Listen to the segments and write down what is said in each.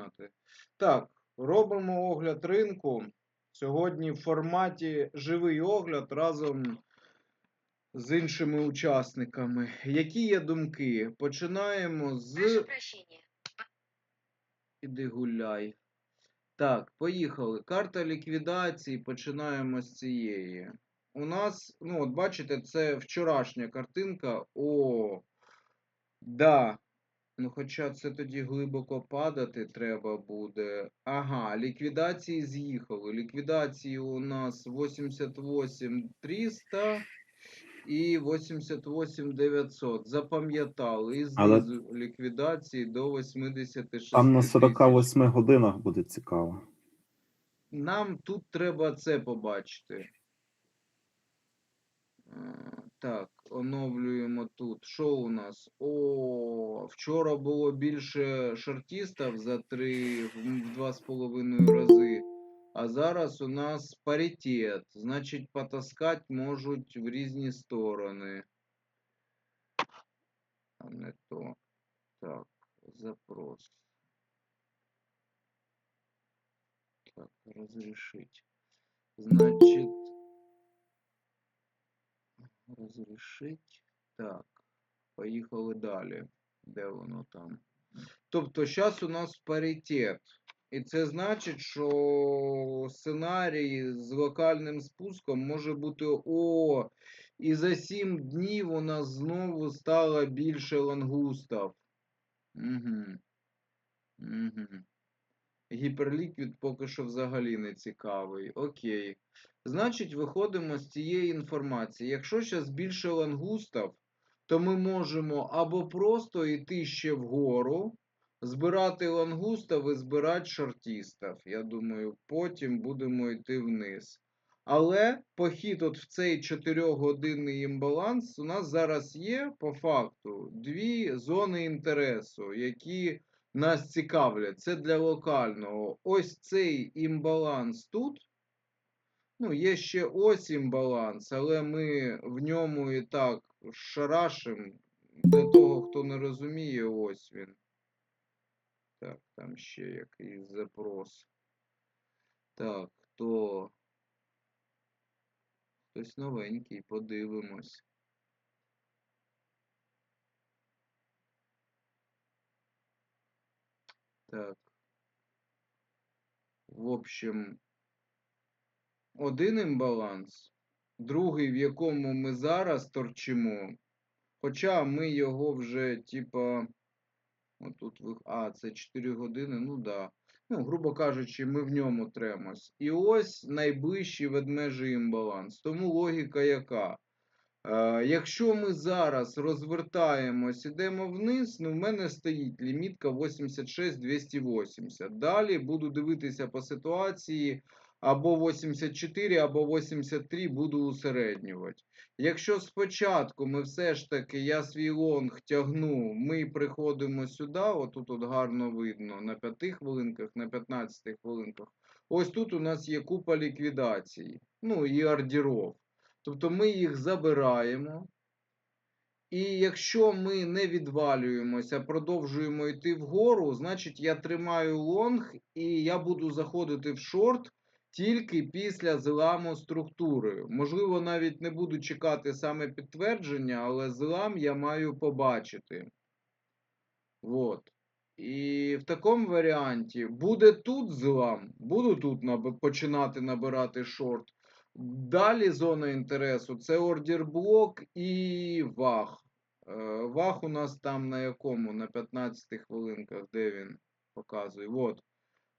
починати. Так, робимо огляд ринку. Сьогодні в форматі живий огляд разом з іншими учасниками. Які є думки? Починаємо з. Іди гуляй. Так, поїхали. Карта ліквідації. Починаємо з цієї. У нас, ну, от бачите, це вчорашня картинка. О, да. Ну, хоча це тоді глибоко падати треба буде. Ага, ліквідації з'їхали. Ліквідації у нас 88 300 і 88 900. Запам'ятали. І Але- знизу ліквідації до 86 Там на тисяч. 48 годинах буде цікаво. Нам тут треба це побачити. Е, Так, оновлюємо тут. Що у нас? О, вчора було більше шортістів за 3 в 2,5 рази. А зараз у нас паритет. Значить, потаскати можуть в різні сторони. А не то. Так, запрос. Так, разрешить. Значит, Разрешить. Так, поїхали далі. Де воно там? Тобто, зараз у нас паритет. І це значить, що сценарій з локальним спуском може бути о, і за 7 днів у нас знову стало більше лангустів. Угу. Угу. Гіперліквід поки що взагалі не цікавий. Окей. Значить, виходимо з цієї інформації. Якщо зараз більше лангустів, то ми можемо або просто йти ще вгору, збирати лангустів і збирати шортістів. Я думаю, потім будемо йти вниз. Але похід от в цей 4-годинний імбаланс у нас зараз є по факту дві зони інтересу, які нас цікавлять. Це для локального. Ось цей імбаланс тут. Ну, є ще ось імбаланс, але ми в ньому і так шарашим. Для того, хто не розуміє, ось він. Так, там ще якийсь запрос. Так, то хтось новенький, подивимось. Так. В общем, один імбаланс, другий, в якому ми зараз торчимо. Хоча ми його вже, типа, отут, ви- а, це 4 години, ну да. Ну, грубо кажучи, ми в ньому тремось. І ось найближчий ведмежий імбаланс. Тому логіка яка? Е, якщо ми зараз розвертаємось, ідемо вниз, ну в мене стоїть лімітка 86-280. Далі буду дивитися по ситуації або 84, або 83 буду усереднювати. Якщо спочатку ми все ж таки, я свій лонг тягну, ми приходимо сюди, отут от гарно видно, на 5 хвилинках, на 15 хвилинках. Ось тут у нас є купа ліквідацій, ну і ордеров. Тобто ми їх забираємо. І якщо ми не відвалюємося, продовжуємо йти вгору, значить я тримаю лонг і я буду заходити в шорт тільки після зламу структури. Можливо, навіть не буду чекати саме підтвердження, але злам я маю побачити. Вот. І в такому варіанті буде тут злам, буду тут починати набирати шорт. Далі зона інтересу це ордер блок і ваг. Е, Ваг у нас там на якому? На 15 хвилинках, де він показує. Вот.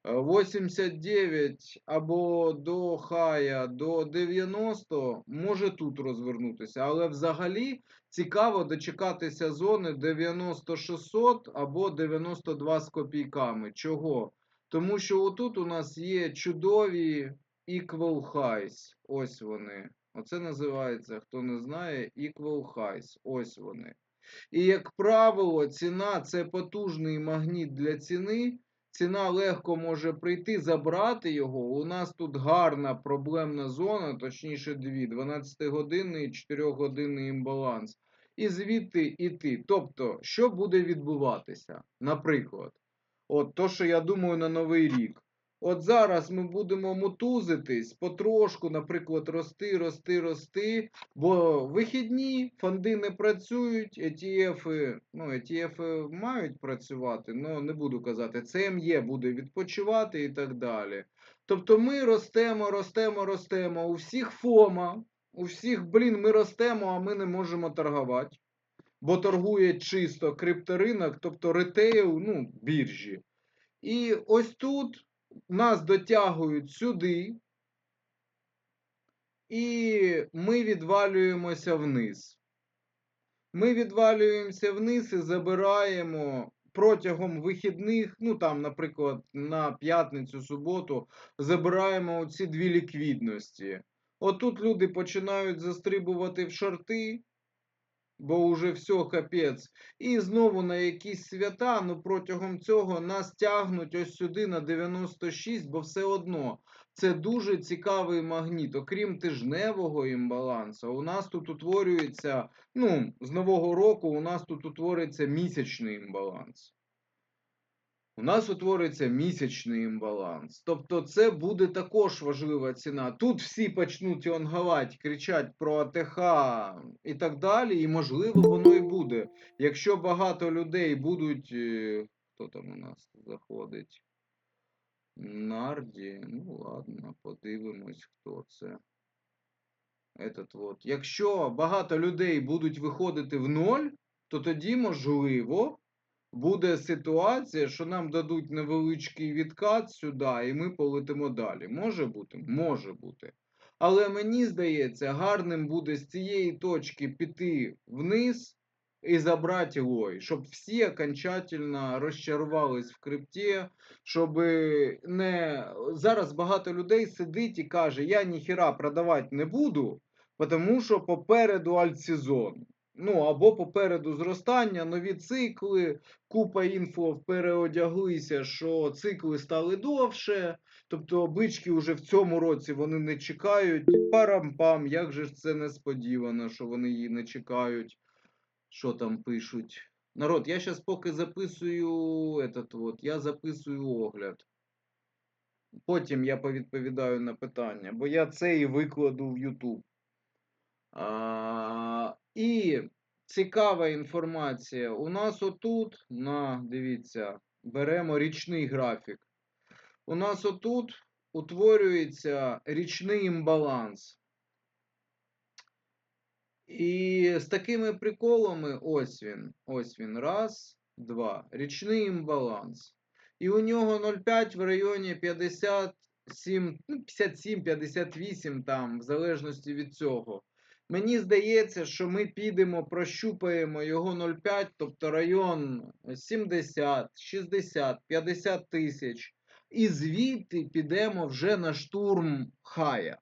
Е, 89 або до хая до 90 може тут розвернутися, але взагалі цікаво дочекатися зони 9600 або 92 з копійками. Чого? Тому що отут у нас є чудові equal highs. Ось вони. Оце називається, хто не знає, equal highs. Ось вони. І, як правило, ціна це потужний магніт для ціни. Ціна легко може прийти, забрати його. У нас тут гарна проблемна зона, точніше дві, 12-годинний і 4-годинний імбаланс. І звідти йти. Тобто, що буде відбуватися? Наприклад, От то, що я думаю на новий рік. От зараз ми будемо мутузитись потрошку, наприклад, рости, рости, рости. Бо вихідні фонди не працюють, ETF, ну, ETF мають працювати, ну не буду казати, ЦМЄ буде відпочивати і так далі. Тобто ми ростемо, ростемо, ростемо. У всіх ФОМа, у всіх, блін, ми ростемо, а ми не можемо торгувати. Бо торгує чисто крипторинок, тобто ретейл, ну, біржі. І ось тут нас дотягують сюди, і ми відвалюємося вниз. Ми відвалюємося вниз і забираємо протягом вихідних, ну там, наприклад, на п'ятницю, суботу, забираємо оці дві ліквідності. Отут люди починають застрибувати в шорти, бо вже все капець. І знову на якісь свята, ну протягом цього нас тягнуть ось сюди на 96, бо все одно це дуже цікавий магніт. Окрім тижневого імбалансу, у нас тут утворюється, ну, з нового року у нас тут утвориться місячний імбаланс. У нас утвориться місячний імбаланс. Тобто це буде також важлива ціна. Тут всі почнуть онговати, кричать про АТХ і так далі, і можливо воно і буде. Якщо багато людей будуть. е, Хто там у нас заходить? Нарді. Ну ладно, подивимось, хто це. Этот вот. Якщо багато людей будуть виходити в ноль, то тоді можливо буде ситуація, що нам дадуть невеличкий відкат сюди, і ми полетимо далі. Може бути? Може бути. Але мені здається, гарним буде з цієї точки піти вниз і забрати лой, щоб всі окончательно розчарувались в крипті, щоб не зараз багато людей сидить і каже: я ніхіра продавати не буду, тому що попереду альтсезон. Ну або попереду зростання, нові цикли, купа інфо переодяглися, що цикли стали довше. Тобто бички вже в цьому році вони не чекають. Парам-пам, як же ж це несподівано, що вони її не чекають. Що там пишуть? Народ, я зараз поки записую этот вот, я записую огляд. Потім я повідповідаю на питання, бо я це і викладу в YouTube. І цікава інформація. У нас отут, на, дивіться, беремо річний графік. У нас отут утворюється річний імбаланс. І з такими приколами, ось він, ось він, раз, два. Річний імбаланс. І у нього 0,5 в районі 57, ну, 57, 58 там, в залежності від цього. Мені здається, що ми підемо, прощупаємо його 0,5, тобто район 70, 60, 50 тисяч. І звідти підемо вже на штурм хая.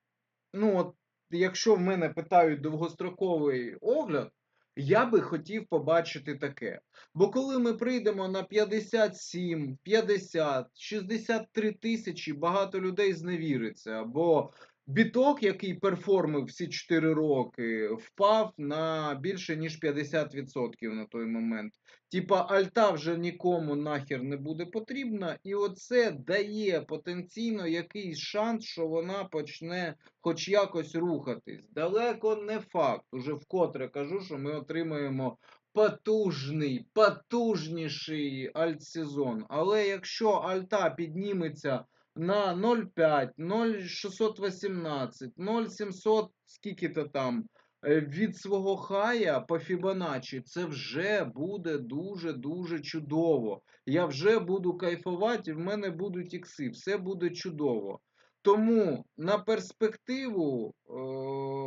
Ну, от, якщо в мене питають довгостроковий огляд, я би хотів побачити таке. Бо коли ми прийдемо на 57, 50, 63 тисячі, багато людей зневіриться. Бо біток, який перформив всі 4 роки, впав на більше ніж 50% на той момент. Типа альта вже нікому нахер не буде потрібна, і оце дає потенційно якийсь шанс, що вона почне хоч якось рухатись. Далеко не факт. Уже вкотре кажу, що ми отримаємо потужний, потужніший альтсезон. Але якщо альта підніметься на 0,5, 0,618, 0,700, скільки-то там, е, від свого хая по Фібоначчі, це вже буде дуже-дуже чудово. Я вже буду кайфувати, і в мене будуть ікси, все буде чудово. Тому на перспективу, е,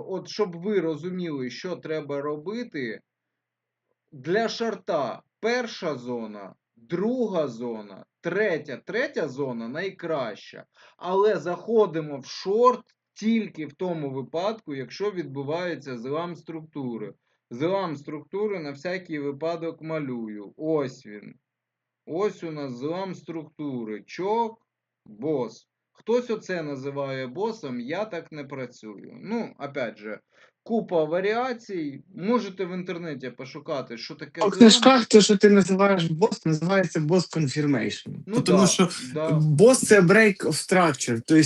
от щоб ви розуміли, що треба робити, для шарта перша зона, друга зона, третя, третя зона найкраща. Але заходимо в шорт тільки в тому випадку, якщо відбувається злам структури. Злам структури на всякий випадок малюю. Ось він. Ось у нас злам структури. Чок, бос. Хтось оце називає босом, я так не працюю. Ну, опять же, купа варіацій. Можете в інтернеті пошукати, що таке зелена- книжках, то, що ти називаєш бос, називається boss confirmation. Ну, тому да, що да. бос це break of structure. Тобто,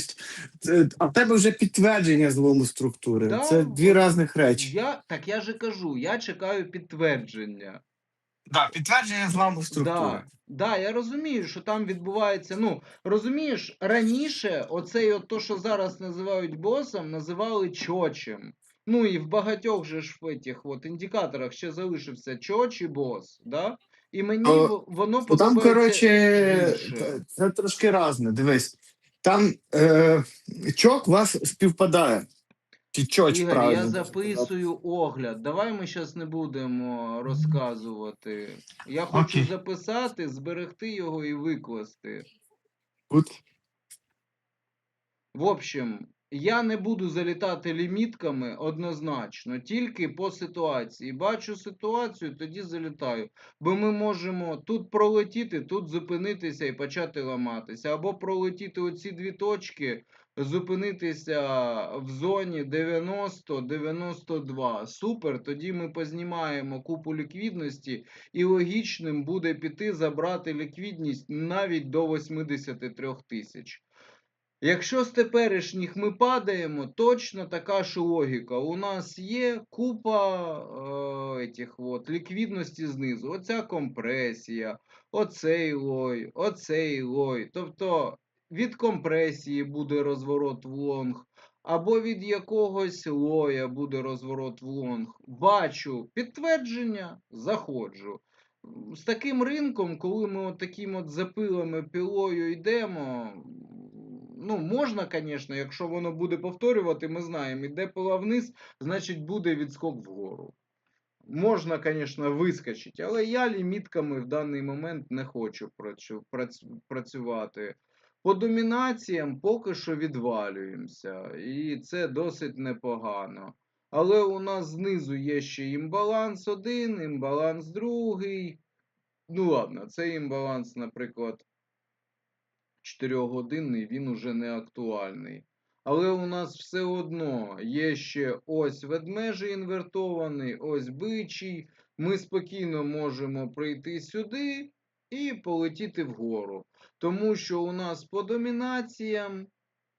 це- а в тебе вже підтвердження злому структури. Да, Це дві різних речі. Я, так я же кажу, я чекаю підтвердження. Да, підтвердження зламу структури. Да, да, я розумію, що там відбувається. Ну, розумієш, раніше оцей от то, що зараз називають босом, називали чочем. Ну і в багатьох же ж в этих от індикаторах ще залишився чоч і бос, да? І мені О, воно Ну, там, коротше, це- трошки різне. Дивись. Там е, чок у вас співпадає. Чи чоч, Ігор, правильно. я записую огляд. Давай ми зараз не будемо розказувати. Я хочу Окей. записати, зберегти його і викласти. От. В общем, я не буду залітати лімітками однозначно, тільки по ситуації. Бачу ситуацію, тоді залітаю. Бо ми можемо тут пролетіти, тут зупинитися і почати ламатися. Або пролетіти оці дві точки, зупинитися в зоні 90-92. Супер, тоді ми познімаємо купу ліквідності, і логічним буде піти забрати ліквідність навіть до 83 тисяч. Якщо з теперішніх ми падаємо, точно така ж логіка. У нас є купа е, этих от, ліквідності знизу. Оця компресія, оцей лой, оцей лой. Тобто від компресії буде розворот в лонг, або від якогось лоя буде розворот в лонг. Бачу підтвердження, заходжу. З таким ринком, коли ми от таким от запилами пілою йдемо, ну, можна, звісно, якщо воно буде повторювати, ми знаємо, іде пила вниз, значить буде відскок вгору. Можна, звісно, вискочити, але я лімітками в даний момент не хочу працю- працю- працювати. По домінаціям поки що відвалюємося, і це досить непогано. Але у нас знизу є ще імбаланс один, імбаланс другий. Ну ладно, цей імбаланс, наприклад, 4-годинний, він уже не актуальний. Але у нас все одно є ще ось ведмежий інвертований, ось бичий. Ми спокійно можемо прийти сюди і полетіти вгору. Тому що у нас по домінаціям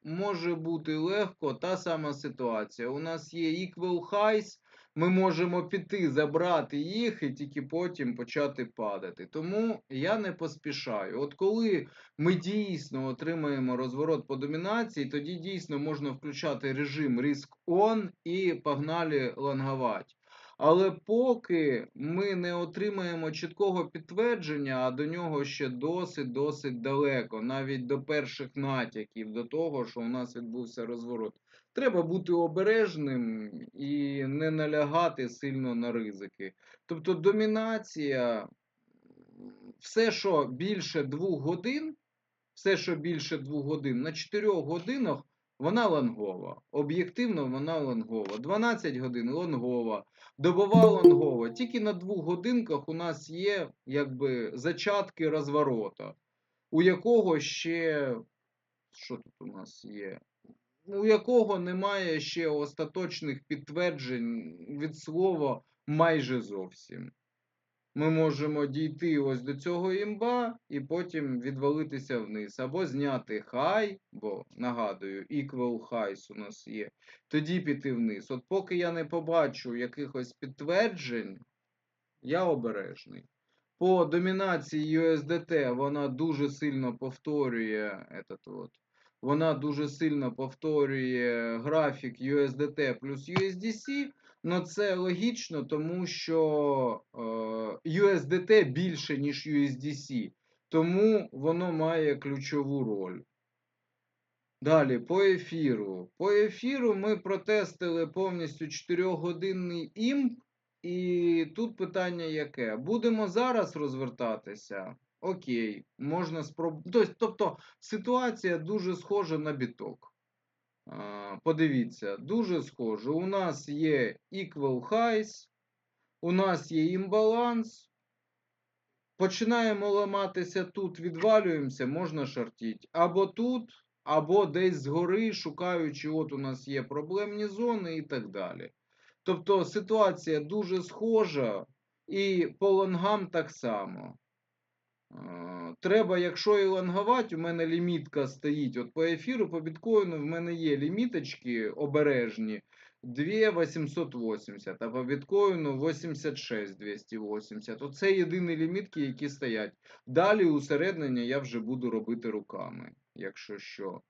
може бути легко та сама ситуація. У нас є equal highs, ми можемо піти, забрати їх і тільки потім почати падати. Тому я не поспішаю. От коли ми дійсно отримаємо розворот по домінації, тоді дійсно можна включати режим Risk On і погнали лонговать. Але поки ми не отримаємо чіткого підтвердження, а до нього ще досить-досить далеко, навіть до перших натяків, до того, що у нас відбувся розворот. Треба бути обережним і не налягати сильно на ризики. Тобто домінація, все, що більше двох годин, все, що більше двох годин, на 4 годинах вона лонгова. Об'єктивно вона лонгова. 12 годин лонгова. Добова лонгова. Тільки на двох годинках у нас є якби зачатки розворота, у якого ще. Що тут у нас є? У якого немає ще остаточних підтверджень від слова майже зовсім. Ми можемо дійти ось до цього імба і потім відвалитися вниз. Або зняти хай, бо нагадую, equal highs у нас є. Тоді піти вниз. От поки я не побачу якихось підтверджень, я обережний. По домінації USDT вона дуже сильно повторює этот от, вона дуже сильно повторює графік USDT плюс USDC. Ну це логічно, тому що е, USDT більше, ніж USDC. Тому воно має ключову роль. Далі, по ефіру. По ефіру ми протестили повністю 4-годинний імп. І тут питання яке? Будемо зараз розвертатися? Окей, можна спробувати. Тобто ситуація дуже схожа на біток. Подивіться, дуже схоже. У нас є equal highs, у нас є імбаланс. Починаємо ламатися тут, відвалюємося, можна шортити. Або тут, або десь згори, шукаючи, от у нас є проблемні зони і так далі. Тобто ситуація дуже схожа, і по лонгам так само. Треба, якщо і лонгувати, у мене лімітка стоїть. От по ефіру, по біткоїну в мене є ліміточки обережні 2,880, а по біткоїну 86 280. Оце єдині лімітки, які стоять. Далі усереднення я вже буду робити руками, якщо що.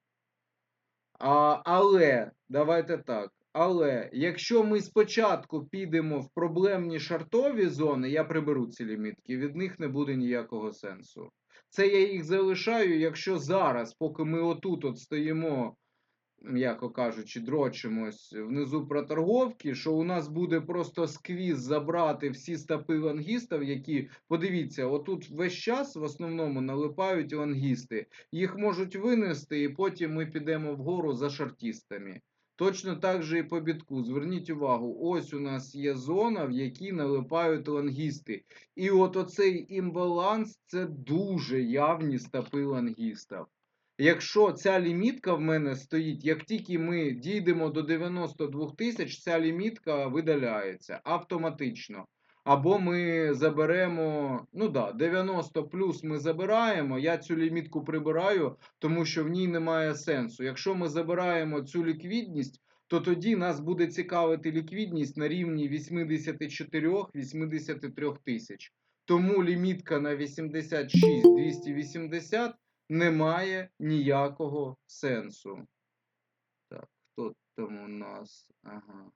А, але, давайте так. Але якщо ми спочатку підемо в проблемні шартові зони, я приберу ці лімітки, від них не буде ніякого сенсу. Це я їх залишаю, якщо зараз, поки ми отут от стоїмо, м'яко кажучи, дрочимось внизу проторговки, що у нас буде просто сквіз забрати всі стопи лонгістів, які, подивіться, отут весь час в основному налипають лонгісти. Їх можуть винести, і потім ми підемо вгору за шартістами. Точно так же і по бітку. Зверніть увагу, ось у нас є зона, в якій налипають лонгісти. І от оцей імбаланс це дуже явні стопи лангістів. Якщо ця лімітка в мене стоїть, як тільки ми дійдемо до 92 тисяч, ця лімітка видаляється автоматично. Або ми заберемо, ну да, 90 плюс ми забираємо. Я цю лімітку прибираю, тому що в ній немає сенсу. Якщо ми забираємо цю ліквідність, то тоді нас буде цікавити ліквідність на рівні 84-83 тисяч. Тому лімітка на 86-280 не має ніякого сенсу. Так, хто там у нас? Ага,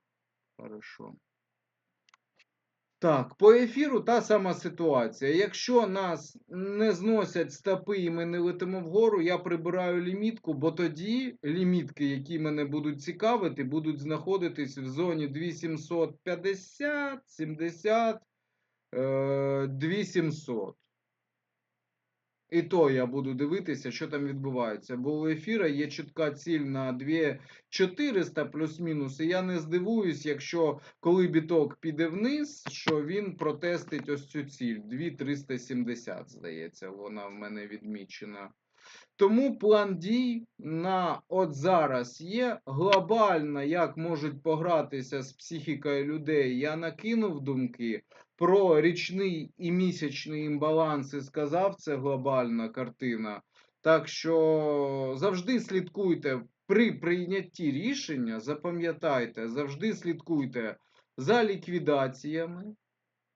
хорошо. Так, по ефіру та сама ситуація. Якщо нас не зносять стопи і ми не летимо вгору, я прибираю лімітку, бо тоді лімітки, які мене будуть цікавити, будуть знаходитись в зоні 2750, 70, е, 2700. І то я буду дивитися, що там відбувається. Бо у ефіра є чітка ціль на 2400 плюс-мінус. І я не здивуюсь, якщо коли біток піде вниз, що він протестить ось цю ціль. 2370, здається, вона в мене відмічена. Тому план дій на от зараз є. Глобально, як можуть погратися з психікою людей, я накинув думки про річний і місячний імбаланс і сказав, це глобальна картина. Так що завжди слідкуйте при прийнятті рішення, запам'ятайте, завжди слідкуйте за ліквідаціями,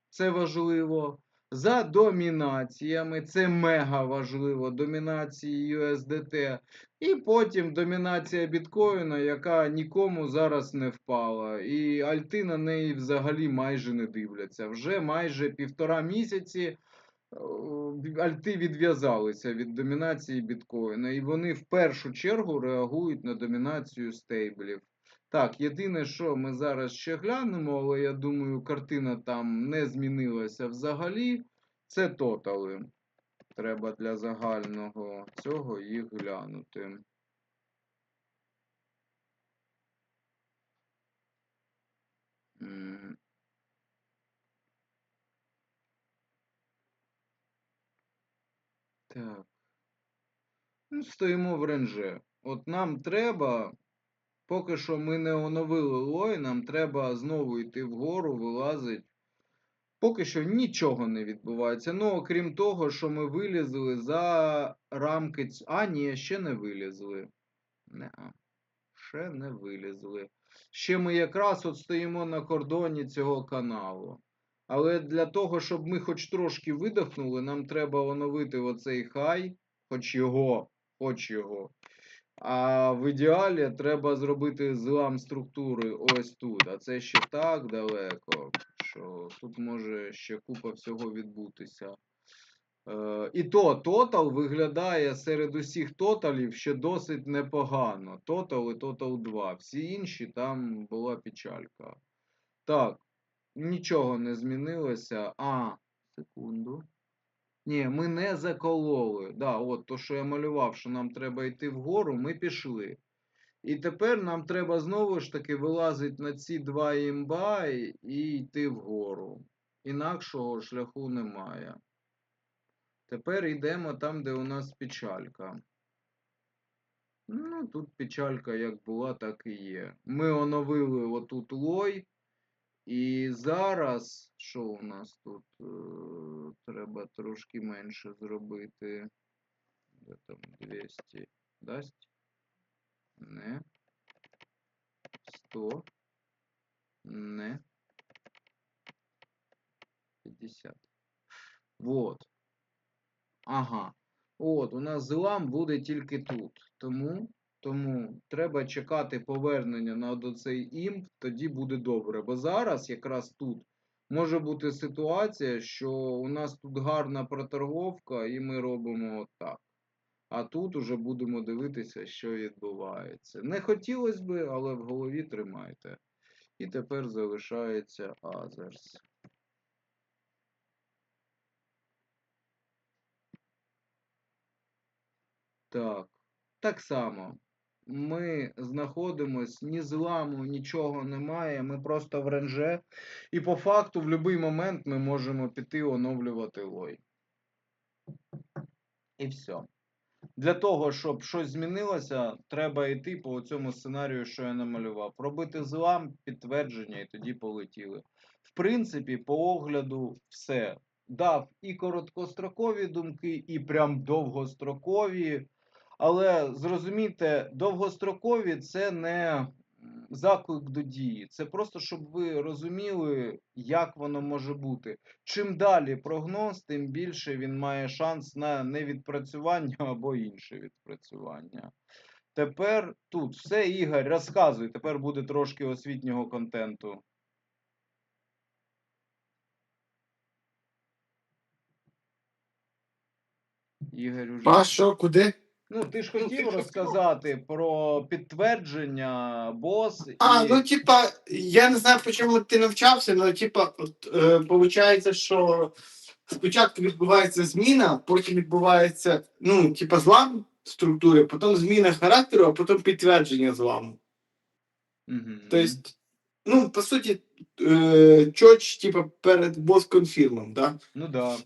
це важливо, за домінаціями, це мега важливо, домінації USDT, і потім домінація біткоїна, яка нікому зараз не впала. І альти на неї взагалі майже не дивляться. Вже майже півтора місяці е, альти відв'язалися від домінації біткоїна, і вони в першу чергу реагують на домінацію стейблів. Так, єдине, що ми зараз ще глянемо, але я думаю, картина там не змінилася взагалі. Це тотали. Треба для загального цього їх глянути. Так. Ну, стоїмо в ренже. От нам треба, поки що ми не оновили лой, нам треба знову йти вгору, вилазить. Поки що нічого не відбувається. Ну, окрім того, що ми вилізли за рамки. А, ні, ще не вилізли. Не, ще не вилізли. Ще ми якраз от стоїмо на кордоні цього каналу. Але для того, щоб ми хоч трошки видихнули, нам треба оновити оцей хай, хоч його, хоч його. А в ідеалі треба зробити злам структури ось тут. А це ще так далеко, що тут може ще купа всього відбутися. Е, і то тотал виглядає серед усіх тоталів ще досить непогано. Тотал і тотал 2. Всі інші там була печалька. Так, нічого не змінилося. А, секунду. Ні, ми не закололи. Да, от то, що я малював, що нам треба йти вгору, ми пішли. І тепер нам треба знову ж таки вилазити на ці два імба і йти вгору. Інакшого шляху немає. Тепер йдемо там, де у нас печалька. Ну, тут печалька як була, так і є. Ми оновили отут лой. І зараз, що у нас тут? Е, Треба трошки менше зробити. Де там 200 дасть? Не. 100. Не. 50. Вот. Ага. От, у нас злам буде тільки тут. Тому, тому треба чекати повернення на оцей імп, тоді буде добре. Бо зараз якраз тут може бути ситуація, що у нас тут гарна проторговка, і ми робимо отак. А тут уже будемо дивитися, що відбувається. Не хотілося би, але в голові тримайте. І тепер залишається Others. Так, так само. Ми знаходимось, ні зламу, нічого немає. Ми просто в ренже. І по факту в будь-який момент ми можемо піти оновлювати лой. І все. Для того, щоб щось змінилося, треба йти по цьому сценарію, що я намалював. Пробити злам, підтвердження, і тоді полетіли. В принципі, по огляду, все. Дав і короткострокові думки, і прям довгострокові. Але зрозумійте, довгострокові це не заклик до дії. Це просто, щоб ви розуміли, як воно може бути. Чим далі прогноз, тим більше він має шанс на невідпрацювання або інше відпрацювання. Тепер тут все, Ігор, розказуй. Тепер буде трошки освітнього контенту. Ігор уже. А що, куди? Ну, ти ж хотів розказати про підтвердження, бос і. А, ну типа, я не знаю, по чому ти навчався, але типа, от, е, виходить, що спочатку відбувається зміна, потім відбувається, ну, типа, злам структури, потім зміна характеру, а потім підтвердження зламу. Мгм. Тобто, ну, по суті, е, чоч, типа, перед бос-конфірмом, да? Ну да.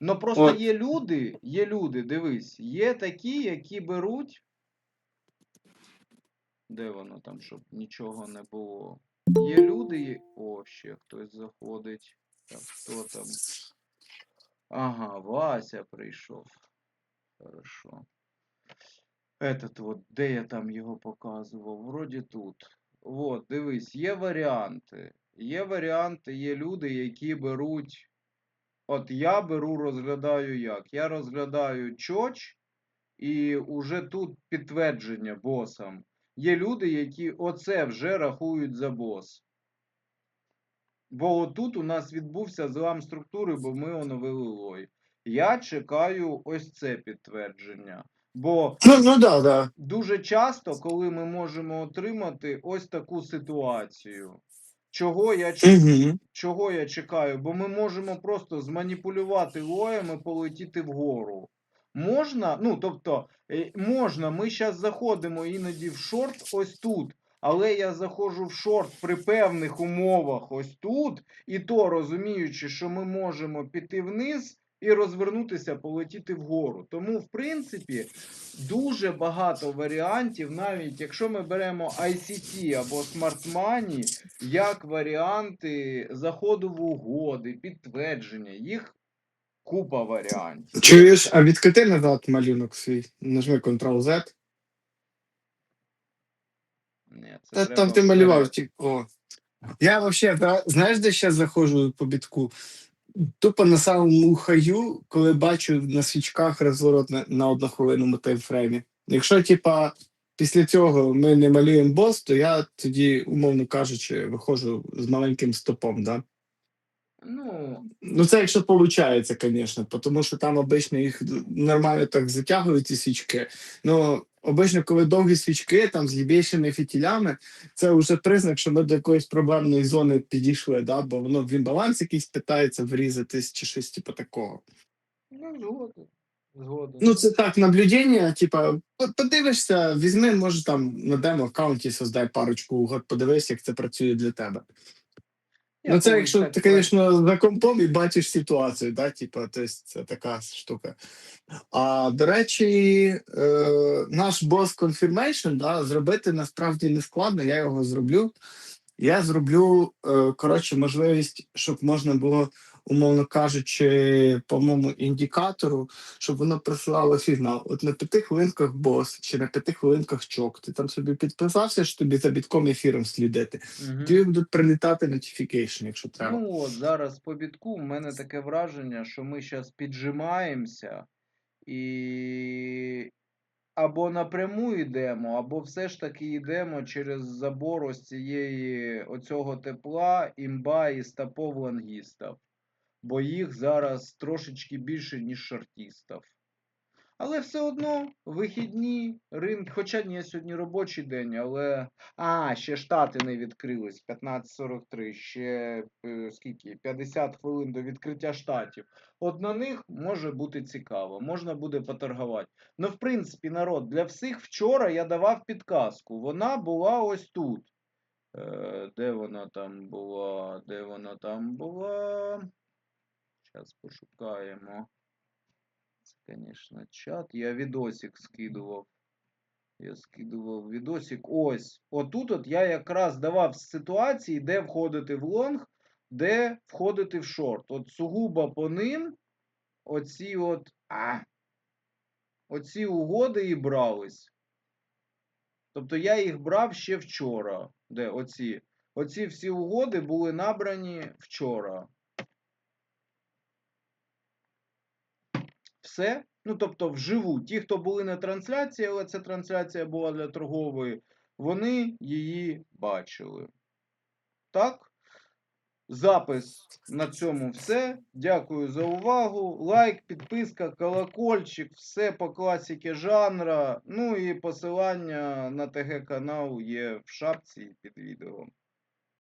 Ну просто От. є люди, є люди, дивись, є такі, які беруть. Де воно там, щоб нічого не було? Є люди, є- о, ще хтось заходить. Так, хто там? Ага, Вася прийшов. Хорошо. Этот вот, де я там його показував? Вроді тут. От, дивись, є варіанти. Є варіанти, є люди, які беруть. От я беру, розглядаю як. Я розглядаю чоч, і уже тут підтвердження босам. Є люди, які оце вже рахують за бос. Бо отут у нас відбувся злам структури, бо ми оновили лой. Я чекаю ось це підтвердження. Бо Ну, ну да, да. дуже часто, коли ми можемо отримати ось таку ситуацію, чого я чекаю. Угу. Чого я чекаю? Бо ми можемо просто зманіпулювати лоєм і полетіти вгору. Можна, ну тобто, е, можна, ми зараз заходимо іноді в шорт ось тут, але я заходжу в шорт при певних умовах ось тут, і то розуміючи, що ми можемо піти вниз і розвернутися, полетіти вгору. Тому, в принципі, дуже багато варіантів, навіть якщо ми беремо ICT або Smart Money, як варіанти заходу в угоди, підтвердження, їх купа варіантів. Чуєш, а відкрити назад малюнок свій. Нажми Ctrl-Z. Ні, це Та треба там ти малював, ті- о. Я да, знаєш, де ще заходжу по бітку? Тупо на самому хаю, коли бачу на свічках розворот на, на однохвилинному таймфреймі. Якщо, типа, після цього ми не малюємо бос, то я тоді, умовно кажучи, виходжу з маленьким стопом, да? Ну, Ну, це якщо виходить, звісно, тому що там обично їх нормально так затягують ці свічки. Ну, обично, коли довгі свічки там з глибішими фітілями, це вже признак, що ми до якоїсь проблемної зони підійшли, да? бо воно в баланс якийсь питається врізатись чи щось типу такого. ну згоден. Згоден. Ну, це так, наблюдення, типа, подивишся, візьми, може там на демо-аккаунті создай парочку угод, подивись, як це працює для тебе. Я ну, це якщо ти, звісно, за компом і бачиш ситуацію, да? типа, то есть це така штука. А до речі, е, наш бос Confirmation да, зробити насправді не складно, я його зроблю. Я зроблю, е, коротше, можливість, щоб можна було, умовно кажучи, по моєму індикатору, щоб воно присилало сигнал. От на п'яти хвилинках бос чи на п'яти хвилинках чок. Ти там собі підписався, що тобі за бітком ефіром слідити. Мгм. Тобі будуть прилітати notification, якщо треба. Ну от зараз по бітку в мене таке враження, що ми зараз піджимаємося і або напряму йдемо, або все ж таки йдемо через забор ось цієї оцього тепла, імба і стопов лангістів. Бо їх зараз трошечки більше, ніж шортістів. Але все одно вихідні ринки, хоча ні, сьогодні робочий день, але. А, ще штати не відкрились. 15.43, ще е, скільки? 50 хвилин до відкриття штатів. От на них може бути цікаво, можна буде поторгувати. Ну, в принципі, народ, для всіх вчора я давав підказку. Вона була ось тут. Е, де вона там була? Де вона там була? Зараз пошукаємо. Це, звісно, чат. Я відосик скидував. Я скидував відосик. Ось. Отут от я якраз давав ситуації, де входити в лонг, де входити в шорт. От сугубо по ним оці от. А, оці угоди і брались. Тобто я їх брав ще вчора. Де оці? Оці всі угоди були набрані вчора. Все. Ну, тобто, вживу. Ті, хто були на трансляції, але ця трансляція була для торгової, вони її бачили. Так? Запис на цьому все. Дякую за увагу. Лайк, підписка, колокольчик, все по класіки жанра. Ну і посилання на ТГ канал є в шапці під відео.